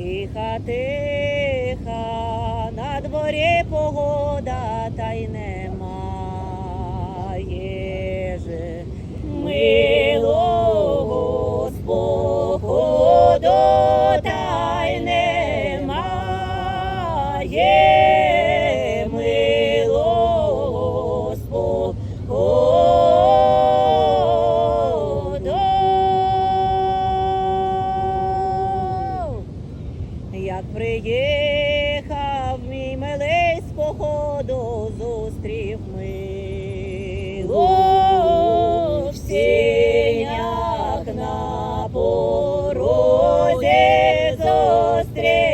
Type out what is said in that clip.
Тиха, тиха, на дворі погода, та й немає же милого споходу, та й немає як приїхав, мій милий з походу зустрів милу в на порозі зустрів.